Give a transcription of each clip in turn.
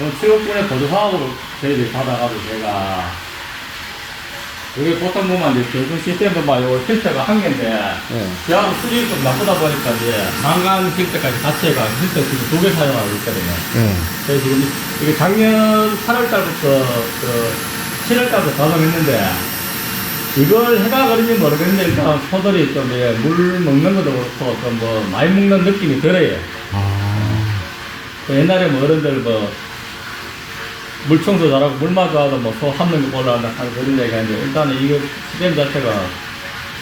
어, 체육분의 보조 사업으로 저희들이 받아가지고 제가 이게 보통 보면 이제 교수 시스템도 막 요거 필터가 한 개인데 예. 저하고 수질이 좀 나쁘다 보니까 이제 망간 필터까지 해가 필터 지금 두 개 사용하고 있거든요. 예. 그래서 지금 이게 작년 8월 달부터 그 7월 달부터 가동했는데 이걸 해가 그런지 모르겠는데 일단 소들이 좀물 먹는 것도 그렇고 좀뭐 많이 먹는 느낌이 들어요. 아. 그 옛날에 뭐 어른들 뭐 물 청소 잘하고 물마저 하도 뭐소 한명 올라간다 하는 그런 얘기가 있는데 일단은 이거 시스템 자체가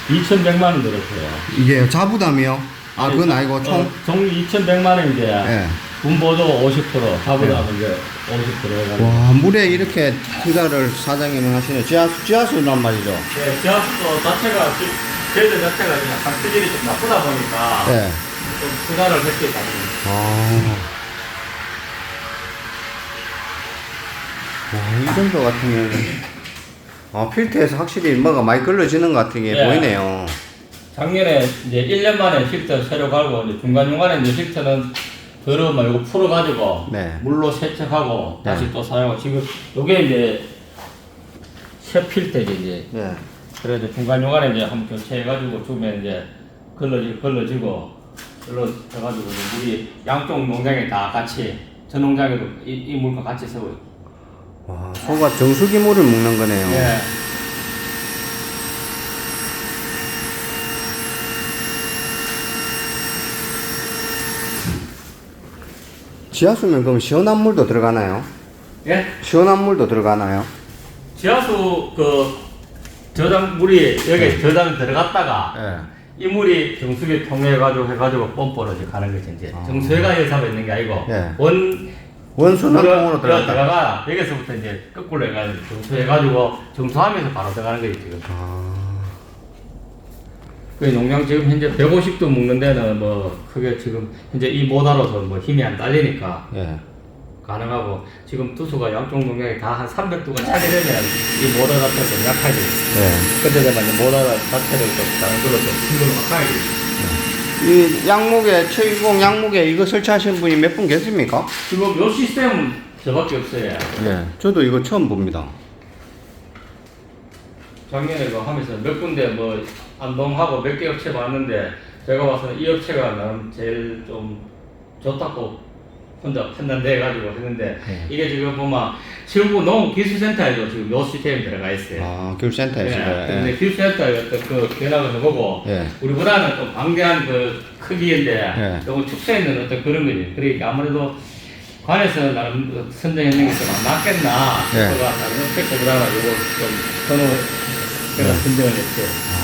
2,100만 원 들었어요. 이게 자부담이요? 아, 그건 아니고 총. 어, 총 2,100만 원인데 예. 군보조 50% 자부담은 이제 50% 해가지고 와, 물에 이렇게 투자를 사장님은 하시네. 지하수, 지하수란 말이죠. 네, 지하수도 자체가 지- 제도 자체가 그냥 강수질이 좀 나쁘다 보니까 예. 좀 투자를 했겠다. 아. 와, 이 정도 같으면. 아, 필터에서 확실히 뭐가 많이 걸러지는 것 같은 게 예. 보이네요. 작년에 이제 1년 만에 필터 새로 갈고 이제 중간중간에 이제 필터는 더러우면 이거 풀어가지고 네. 물로 세척하고 네. 다시 또 사용하고 지금 요게 이제 새 필터지 이제 예. 그래도 중간중간에 이제 한번 교체해가지고 주면 이제 걸러지, 걸러지고 걸러져가지고 이제 물이 양쪽 농장에 다 같이 저 농장에도 이, 이 물과 같이 세워요. 와, 소가 정수기 물을 먹는 거네요. 예. 지하수면 그럼 시원한 물도 들어가나요? 예? 시원한 물도 들어가나요? 지하수 그 저장 물이 여기 저장 들어갔다가 예. 이 물이 정수기 통해 가지고 해가지고 펌프로 이제 가는 거지 이제 아. 정수해가 여기서 있는 게 아니고 예. 원 원수는 물을 통으로 들어갔다. 들어가 여기서부터 이제 거꾸로 해가지고 정수해가지고 정수하면서 바로 들어가는 거지 지금. 아, 그 농장 지금 현재 150도 먹는 데는 뭐 크게 지금 현재 이 모다로서 뭐 힘이 안 딸리니까 예. 가능하고 지금 투수가 양쪽 농장이 다 한 300도가 차게 되면 이 모다 자체가 좀 약하지. 예. 그때 되면 이제 모다 자체를 좀 다른 걸로 좀 힘을 막 가야지. 이 양목에 최유공 양목에 이거 설치하신 분이 몇 분 계십니까? 지금 요 시스템은 저밖에 없어요. 예. 저도 이거 처음 봅니다. 작년에 그 하면서 몇 군데 뭐 안동하고 몇 개 업체 봤는데 제가 봐서는 이 업체가 나는 제일 좀 좋다고 혼자 판단돼 가지고 했는데 네. 이게 지금 보면 지금부 농기술센터에도 지금 요 시스템이 들어가 있어요. 아, 교육센터에서. 예, 근데 예. 기술센터의 어떤 그 변화를 보고 예. 우리보다는 좀 방대한 그 크기인데 예. 조금 축소해 있는 어떤 그런 거지. 그러니까 아무래도 관에서 나름 그 선정했는 게 좀 안 맞겠나 예. 싶어가 다른 업체보다는 요거 좀 선호 제가 예. 선정을 했죠.